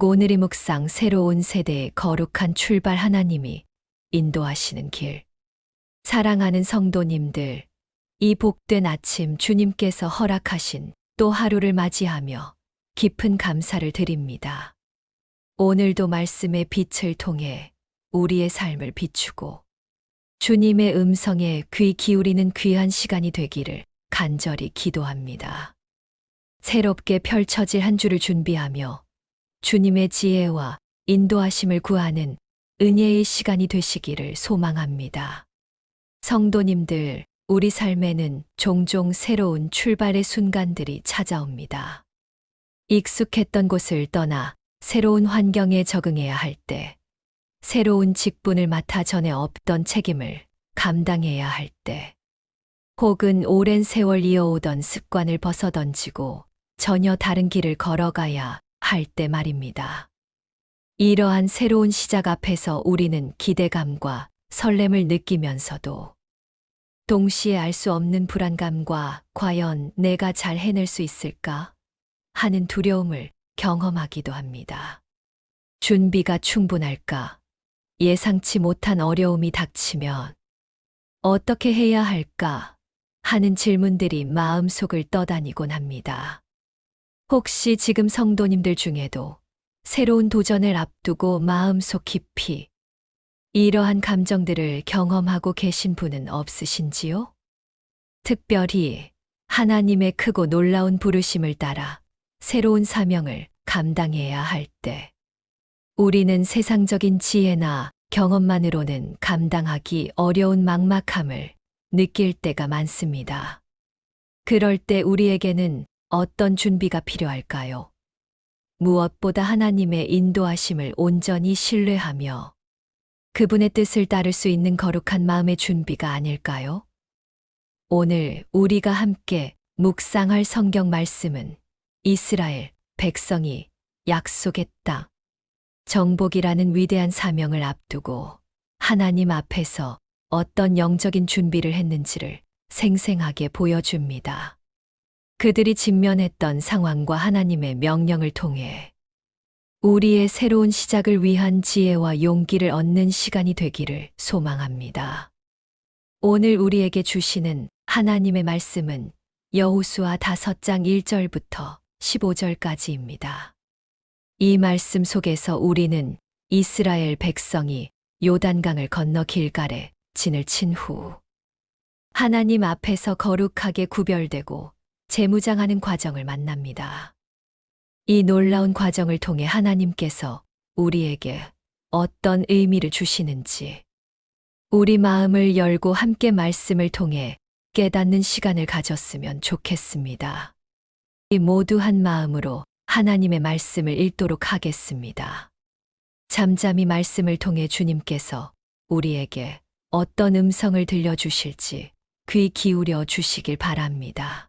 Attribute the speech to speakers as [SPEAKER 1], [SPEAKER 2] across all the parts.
[SPEAKER 1] 오늘의 묵상 새로운 세대의 거룩한 출발 하나님이 인도하시는 길. 사랑하는 성도님들, 이 복된 아침 주님께서 허락하신 또 하루를 맞이하며 깊은 감사를 드립니다. 오늘도 말씀의 빛을 통해 우리의 삶을 비추고 주님의 음성에 귀 기울이는 귀한 시간이 되기를 간절히 기도합니다. 새롭게 펼쳐질 한 주를 준비하며 주님의 지혜와 인도하심을 구하는 은혜의 시간이 되시기를 소망합니다. 성도님들, 우리 삶에는 종종 새로운 출발의 순간들이 찾아옵니다. 익숙했던 곳을 떠나 새로운 환경에 적응해야 할 때, 새로운 직분을 맡아 전에 없던 책임을 감당해야 할 때, 혹은 오랜 세월 이어오던 습관을 벗어던지고 전혀 다른 길을 걸어가야 할 때 말입니다. 이러한 새로운 시작 앞에서 우리는 기대감과 설렘을 느끼면서도 동시에 알 수 없는 불안감과 과연 내가 잘 해낼 수 있을까 하는 두려움을 경험하기도 합니다. 준비가 충분할까? 예상치 못한 어려움이 닥치면 어떻게 해야 할까? 하는 질문들이 마음속을 떠다니곤 합니다. 혹시 지금 성도님들 중에도 새로운 도전을 앞두고 마음속 깊이 이러한 감정들을 경험하고 계신 분은 없으신지요? 특별히 하나님의 크고 놀라운 부르심을 따라 새로운 사명을 감당해야 할 때, 우리는 세상적인 지혜나 경험만으로는 감당하기 어려운 막막함을 느낄 때가 많습니다. 그럴 때 우리에게는 어떤 준비가 필요할까요? 무엇보다 하나님의 인도하심을 온전히 신뢰하며 그분의 뜻을 따를 수 있는 거룩한 마음의 준비가 아닐까요? 오늘 우리가 함께 묵상할 성경 말씀은 이스라엘 백성이 약속의 땅, 정복이라는 위대한 사명을 앞두고 하나님 앞에서 어떤 영적인 준비를 했는지를 생생하게 보여줍니다. 그들이 직면했던 상황과 하나님의 명령을 통해 우리의 새로운 시작을 위한 지혜와 용기를 얻는 시간이 되기를 소망합니다. 오늘 우리에게 주시는 하나님의 말씀은 여호수아 5장 1절부터 15절까지입니다. 이 말씀 속에서 우리는 이스라엘 백성이 요단강을 건너 길갈에 진을 친 후 하나님 앞에서 거룩하게 구별되고 재무장하는 과정을 만납니다. 이 놀라운 과정을 통해 하나님께서 우리에게 어떤 의미를 주시는지 우리 마음을 열고 함께 말씀을 통해 깨닫는 시간을 가졌으면 좋겠습니다. 이 모두 한 마음으로 하나님의 말씀을 읽도록 하겠습니다. 잠잠히 말씀을 통해 주님께서 우리에게 어떤 음성을 들려주실지 귀 기울여 주시길 바랍니다.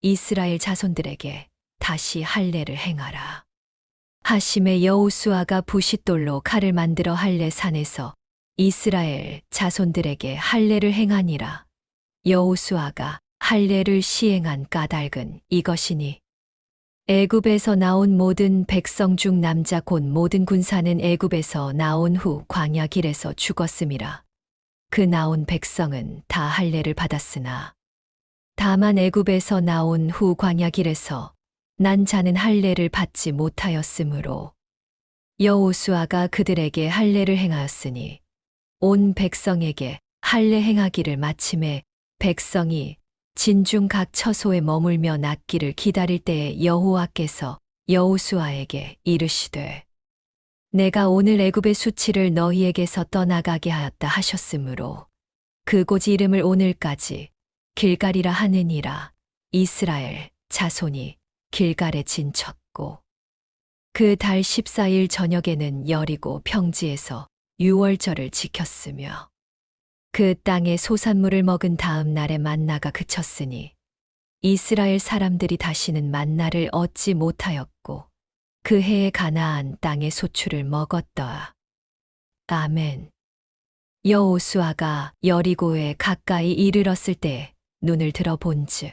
[SPEAKER 1] 이스라엘 자손들에게 다시 할례를 행하라. 하심의 여호수아가 부싯돌로 칼을 만들어 할례 산에서 이스라엘 자손들에게 할례를 행하니라. 여호수아가 할례를 시행한 까닭은 이것이니 애굽에서 나온 모든 백성 중 남자 곧 모든 군사는 애굽에서 나온 후 광야 길에서 죽었음이라. 그 나온 백성은 다 할례를 받았으나 다만 애굽에서 나온 후 광야 길에서 난 자는 할례를 받지 못하였으므로 여호수아가 그들에게 할례를 행하였으니 온 백성에게 할례 행하기를 마침에 백성이 진중 각 처소에 머물며 낫기를 기다릴 때에 여호와께서 여호수아에게 이르시되 내가 오늘 애굽의 수치를 너희에게서 떠나가게 하였다 하셨으므로 그 곳 이름을 오늘까지 길갈이라 하느니라 이스라엘 자손이 길갈에 진쳤고 그 달 14일 저녁에는 여리고 평지에서 유월절을 지켰으며 그 땅의 소산물을 먹은 다음 날에 만나가 그쳤으니 이스라엘 사람들이 다시는 만나를 얻지 못하였고 그 해에 가나안 땅의 소출을 먹었더라. 아멘. 여호수아가 여리고에 가까이 이르렀을 때 눈을 들어 본즉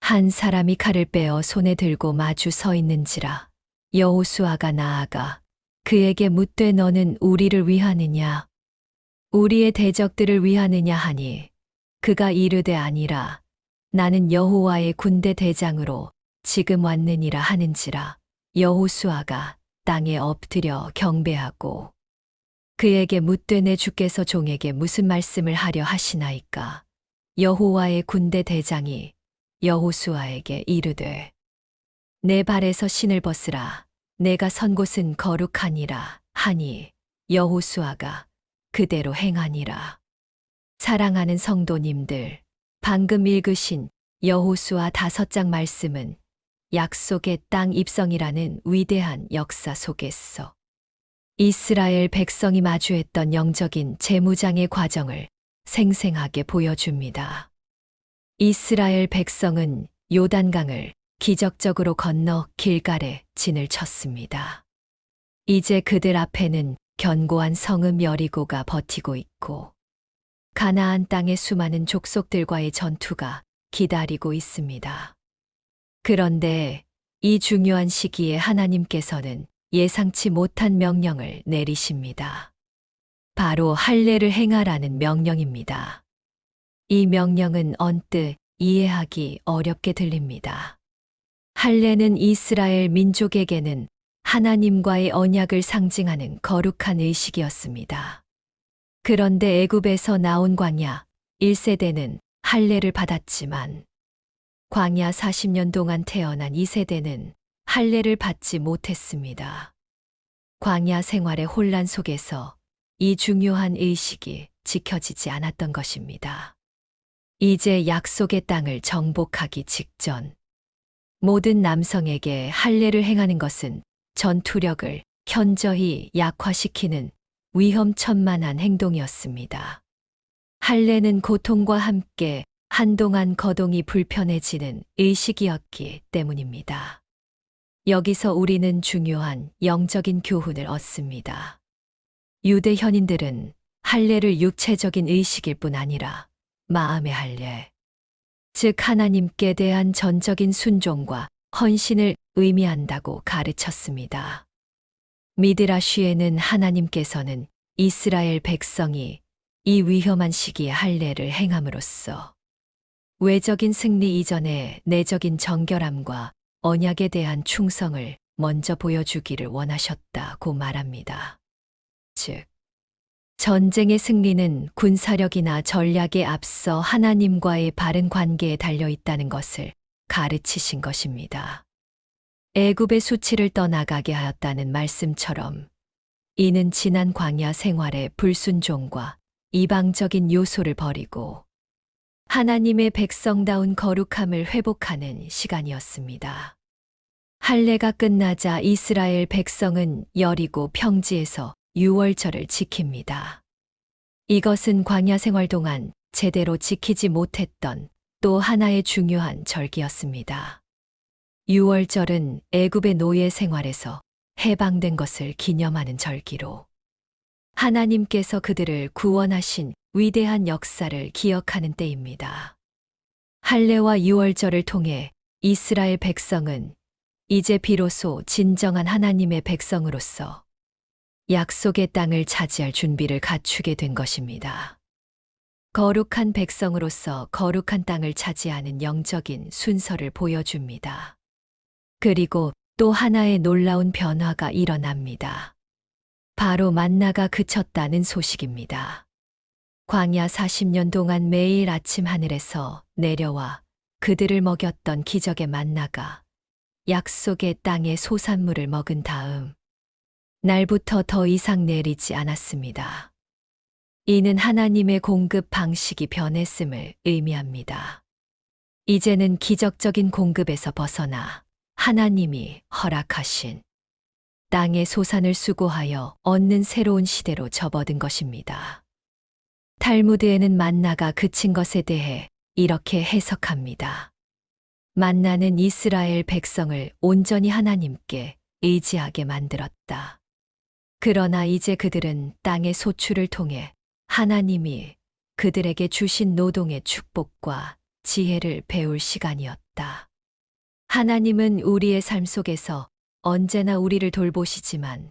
[SPEAKER 1] 한 사람이 칼을 빼어 손에 들고 마주 서 있는지라 여호수아가 나아가 그에게 묻되 너는 우리를 위하느냐? 우리의 대적들을 위하느냐 하니 그가 이르되 아니라 나는 여호와의 군대 대장으로 지금 왔느니라 하는지라 여호수아가 땅에 엎드려 경배하고 그에게 묻되 내 주께서 종에게 무슨 말씀을 하려 하시나이까 여호와의 군대 대장이 여호수아에게 이르되 내 발에서 신을 벗으라. 내가 선 곳은 거룩하니라 하니 여호수아가 그대로 행하니라. 사랑하는 성도님들 방금 읽으신 여호수아 다섯 장 말씀은 약속의 땅 입성이라는 위대한 역사 속에서 이스라엘 백성이 마주했던 영적인 재무장의 과정을 생생하게 보여줍니다. 이스라엘 백성은 요단강을 기적적으로 건너 길갈에 진을 쳤습니다. 이제 그들 앞에는 견고한 성읍 여리고가 버티고 있고 가나안 땅의 수많은 족속들과의 전투가 기다리고 있습니다. 그런데 이 중요한 시기에 하나님께서는 예상치 못한 명령을 내리십니다. 바로 할례를 행하라는 명령입니다. 이 명령은 언뜻 이해하기 어렵게 들립니다. 할례는 이스라엘 민족에게는 하나님과의 언약을 상징하는 거룩한 의식이었습니다. 그런데 애굽에서 나온 광야 1세대는 할례를 받았지만 광야 40년 동안 태어난 2세대는 할례를 받지 못했습니다. 광야 생활의 혼란 속에서 이 중요한 의식이 지켜지지 않았던 것입니다. 이제 약속의 땅을 정복하기 직전 모든 남성에게 할례를 행하는 것은 전투력을 현저히 약화시키는 위험천만한 행동이었습니다. 할례는 고통과 함께 한동안 거동이 불편해지는 의식이었기 때문입니다. 여기서 우리는 중요한 영적인 교훈을 얻습니다. 유대 현인들은 할례를 육체적인 의식일 뿐 아니라 마음의 할례, 즉 하나님께 대한 전적인 순종과 헌신을 의미한다고 가르쳤습니다. 미드라쉬에는 하나님께서는 이스라엘 백성이 이 위험한 시기에 할례를 행함으로써 외적인 승리 이전에 내적인 정결함과 언약에 대한 충성을 먼저 보여주기를 원하셨다고 말합니다. 즉, 전쟁의 승리는 군사력이나 전략에 앞서 하나님과의 바른 관계에 달려 있다는 것을 가르치신 것입니다. 애굽의 수치를 떠나가게 하였다는 말씀처럼 이는 지난 광야 생활의 불순종과 이방적인 요소를 버리고 하나님의 백성다운 거룩함을 회복하는 시간이었습니다. 할례가 끝나자 이스라엘 백성은 여리고 평지에서 유월절을 지킵니다. 이것은 광야 생활 동안 제대로 지키지 못했던 또 하나의 중요한 절기였습니다. 유월절은 애굽의 노예 생활에서 해방된 것을 기념하는 절기로 하나님께서 그들을 구원하신 위대한 역사를 기억하는 때입니다. 할례와 유월절을 통해 이스라엘 백성은 이제 비로소 진정한 하나님의 백성으로서 약속의 땅을 차지할 준비를 갖추게 된 것입니다. 거룩한 백성으로서 거룩한 땅을 차지하는 영적인 순서를 보여줍니다. 그리고 또 하나의 놀라운 변화가 일어납니다. 바로 만나가 그쳤다는 소식입니다. 광야 40년 동안 매일 아침 하늘에서 내려와 그들을 먹였던 기적의 만나가 약속의 땅의 소산물을 먹은 다음 날부터 더 이상 내리지 않았습니다. 이는 하나님의 공급 방식이 변했음을 의미합니다. 이제는 기적적인 공급에서 벗어나 하나님이 허락하신 땅의 소산을 수고하여 얻는 새로운 시대로 접어든 것입니다. 탈무드에는 만나가 그친 것에 대해 이렇게 해석합니다. 만나는 이스라엘 백성을 온전히 하나님께 의지하게 만들었다. 그러나 이제 그들은 땅의 소출을 통해 하나님이 그들에게 주신 노동의 축복과 지혜를 배울 시간이었다. 하나님은 우리의 삶 속에서 언제나 우리를 돌보시지만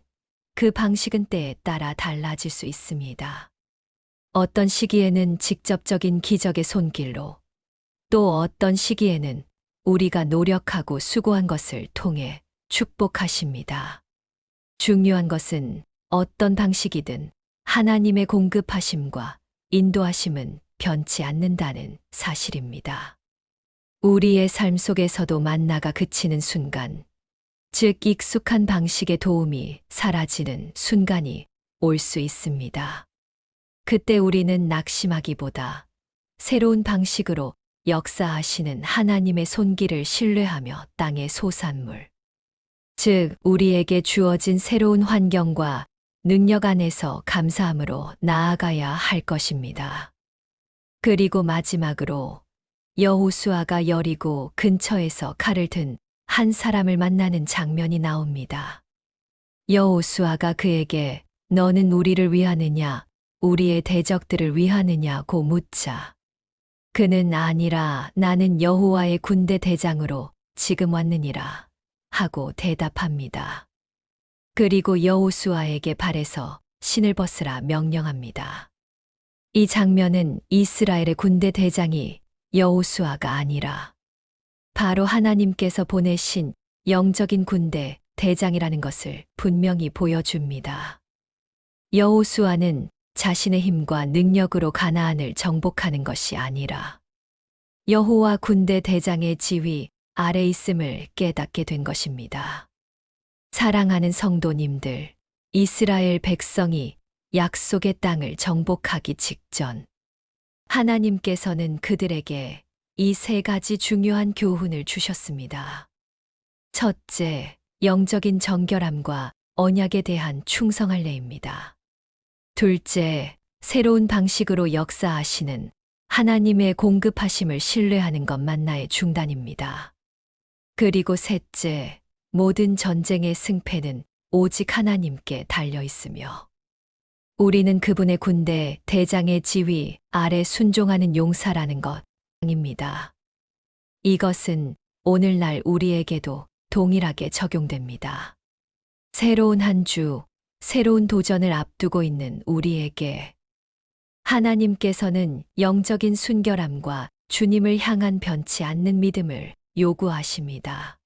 [SPEAKER 1] 그 방식은 때에 따라 달라질 수 있습니다. 어떤 시기에는 직접적인 기적의 손길로 또 어떤 시기에는 우리가 노력하고 수고한 것을 통해 축복하십니다. 중요한 것은 어떤 방식이든 하나님의 공급하심과 인도하심은 변치 않는다는 사실입니다. 우리의 삶 속에서도 만나가 그치는 순간, 즉 익숙한 방식의 도움이 사라지는 순간이 올 수 있습니다. 그때 우리는 낙심하기보다 새로운 방식으로 역사하시는 하나님의 손길을 신뢰하며 땅의 소산물, 즉 우리에게 주어진 새로운 환경과 능력 안에서 감사함으로 나아가야 할 것입니다. 그리고 마지막으로 여호수아가 여리고 근처에서 칼을 든 한 사람을 만나는 장면이 나옵니다. 여호수아가 그에게 너는 우리를 위하느냐 우리의 대적들을 위하느냐고 묻자 그는 아니라 나는 여호와의 군대 대장으로 지금 왔느니라 하고 대답합니다. 그리고 여호수아에게 발에서 신을 벗으라 명령합니다. 이 장면은 이스라엘의 군대 대장이 여호수아가 아니라 바로 하나님께서 보내신 영적인 군대 대장이라는 것을 분명히 보여줍니다. 여호수아는 자신의 힘과 능력으로 가나안을 정복하는 것이 아니라 여호와 군대 대장의 지위 아래 있음을 깨닫게 된 것입니다. 사랑하는 성도님들, 이스라엘 백성이 약속의 땅을 정복하기 직전 하나님께서는 그들에게 이 세 가지 중요한 교훈을 주셨습니다. 첫째, 영적인 정결함과 언약에 대한 충성할례입니다. 둘째, 새로운 방식으로 역사하시는 하나님의 공급하심을 신뢰하는 것 만나의 중단입니다. 그리고 셋째, 모든 전쟁의 승패는 오직 하나님께 달려 있으며 우리는 그분의 군대 대장의 지위 아래 순종하는 용사라는 것입니다. 이것은 오늘날 우리에게도 동일하게 적용됩니다. 새로운 한 주, 새로운 도전을 앞두고 있는 우리에게 하나님께서는 영적인 순결함과 주님을 향한 변치 않는 믿음을 요구하십니다.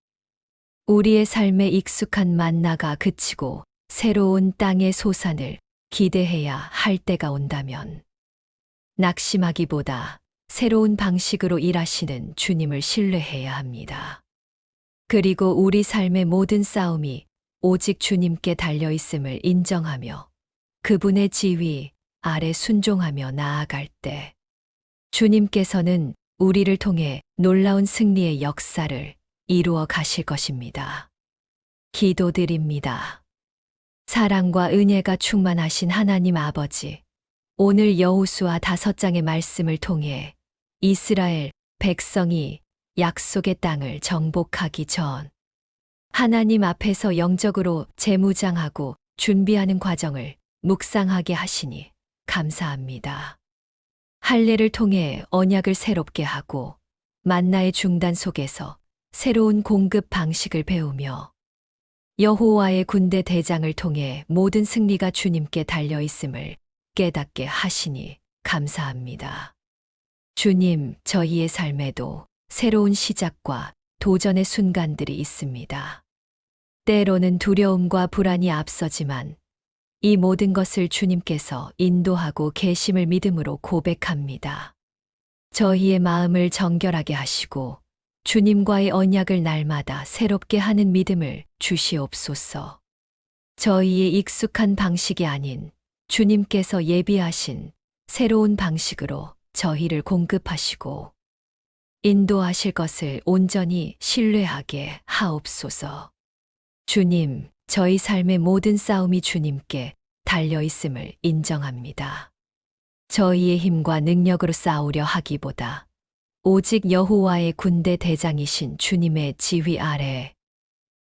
[SPEAKER 1] 우리의 삶에 익숙한 만나가 그치고 새로운 땅의 소산을 기대해야 할 때가 온다면 낙심하기보다 새로운 방식으로 일하시는 주님을 신뢰해야 합니다. 그리고 우리 삶의 모든 싸움이 오직 주님께 달려 있음을 인정하며 그분의 지위 아래 순종하며 나아갈 때 주님께서는 우리를 통해 놀라운 승리의 역사를 이루어 가실 것입니다. 기도드립니다. 사랑과 은혜가 충만하신 하나님 아버지, 오늘 여호수아 다섯 장의 말씀을 통해 이스라엘 백성이 약속의 땅을 정복하기 전 하나님 앞에서 영적으로 재무장하고 준비하는 과정을 묵상하게 하시니 감사합니다. 할례를 통해 언약을 새롭게 하고 만나의 중단 속에서 새로운 공급 방식을 배우며 여호와의 군대 대장을 통해 모든 승리가 주님께 달려 있음을 깨닫게 하시니 감사합니다. 주님, 저희의 삶에도 새로운 시작과 도전의 순간들이 있습니다. 때로는 두려움과 불안이 앞서지만 이 모든 것을 주님께서 인도하고 계심을 믿음으로 고백합니다. 저희의 마음을 정결하게 하시고 주님과의 언약을 날마다 새롭게 하는 믿음을 주시옵소서. 저희의 익숙한 방식이 아닌 주님께서 예비하신 새로운 방식으로 저희를 공급하시고 인도하실 것을 온전히 신뢰하게 하옵소서. 주님, 저희 삶의 모든 싸움이 주님께 달려 있음을 인정합니다. 저희의 힘과 능력으로 싸우려 하기보다 오직 여호와의 군대 대장이신 주님의 지휘 아래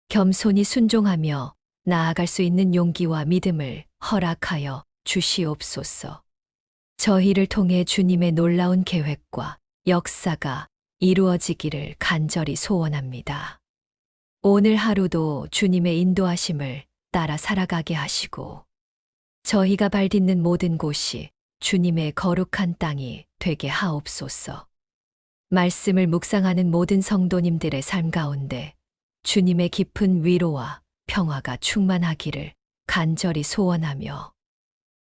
[SPEAKER 1] 겸손히 순종하며 나아갈 수 있는 용기와 믿음을 허락하여 주시옵소서. 저희를 통해 주님의 놀라운 계획과 역사가 이루어지기를 간절히 소원합니다. 오늘 하루도 주님의 인도하심을 따라 살아가게 하시고 저희가 발딛는 모든 곳이 주님의 거룩한 땅이 되게 하옵소서. 말씀을 묵상하는 모든 성도님들의 삶 가운데 주님의 깊은 위로와 평화가 충만하기를 간절히 소원하며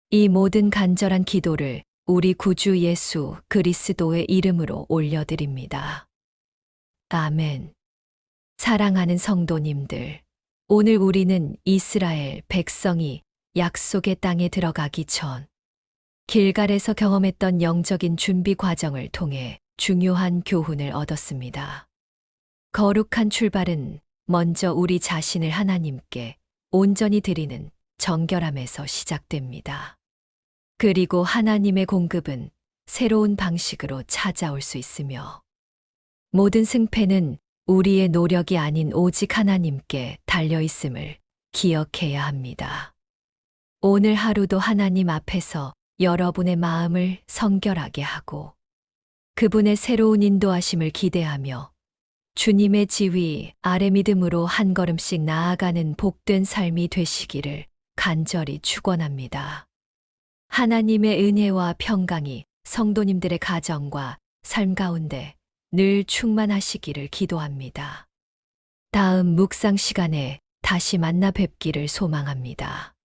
[SPEAKER 1] 이 모든 간절한 기도를 우리 구주 예수 그리스도의 이름으로 올려드립니다. 아멘. 사랑하는 성도님들, 오늘 우리는 이스라엘 백성이 약속의 땅에 들어가기 전 길갈에서 경험했던 영적인 준비 과정을 통해 중요한 교훈을 얻었습니다. 거룩한 출발은 먼저 우리 자신을 하나님께 온전히 드리는 정결함에서 시작됩니다. 그리고 하나님의 공급은 새로운 방식으로 찾아올 수 있으며 모든 승패는 우리의 노력이 아닌 오직 하나님께 달려 있음을 기억해야 합니다. 오늘 하루도 하나님 앞에서 여러분의 마음을 성결하게 하고 그분의 새로운 인도하심을 기대하며 주님의 지위 아래 믿음으로 한 걸음씩 나아가는 복된 삶이 되시기를 간절히 축원합니다. 하나님의 은혜와 평강이 성도님들의 가정과 삶 가운데 늘 충만하시기를 기도합니다. 다음 묵상 시간에 다시 만나 뵙기를 소망합니다.